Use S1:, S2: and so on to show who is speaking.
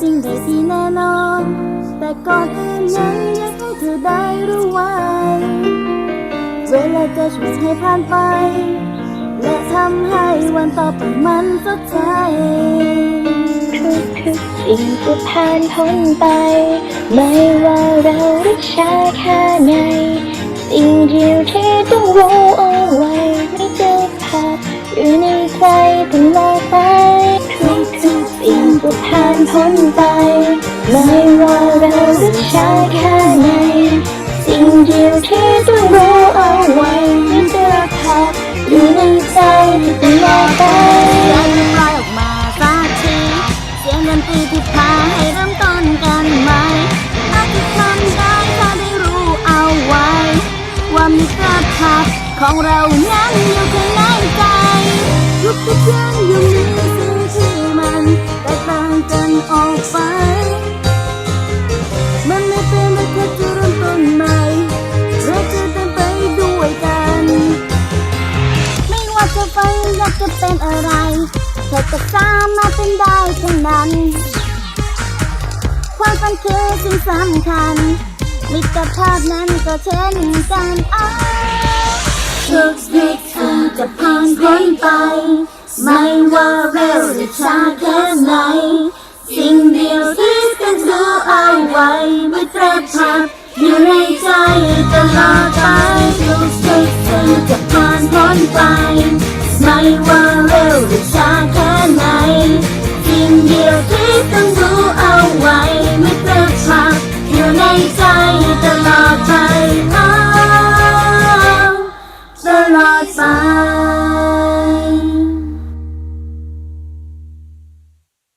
S1: สิ่งใดที่แน่นอน แต่ก่อนอื่นนั้นอยากให้เธอได้รู้ไว้ เวลาจะช่วยให้ผ่านไป และทำให้วันต่อไปมันสดใส
S2: ทุกๆสิ่งจะผ่านพ้นไป ไม่ว่าเรารักชาแค่ไหน สิ่งเดียวที่ต้องรู้เอา พ้นไป ไม่ว่าเรารักชาแค่ไหน สิ่งเดียวที่ต้องรู้เอาไว้ไม่เจอภาพอยู่ในใจตลอดไป
S1: อยากจะปล่อยออกมาสักที เสียงดนตรีที่พาให้เริ่มต้นกันใหม่อาจจะทำได้ถ้าได้รู้เอาไว้ ว่ามีกระทับของเรานั้นอยู่ข้างในใจทุกทุกๆ ฝันอยากจะเป็นอะไรเธอก็สามารถเป็นได้ทั้งนั้น ความฝันคือสิ่งสำคัญ มิตรภาพนั้นก็เช่นกันอ้าวทุกสิ่งจะผ่านพ้นไป ไม่ว่าเร็วหรือช้าแค่ไหน สิ่งเดียวที่ต้องรู้เอาไว้มิตรภาพอยู่ในใจตลอดไปทุกสิ่งจะผ่านพ้นไป ไม่ว่าเร็วหรือช้าแค่ไหน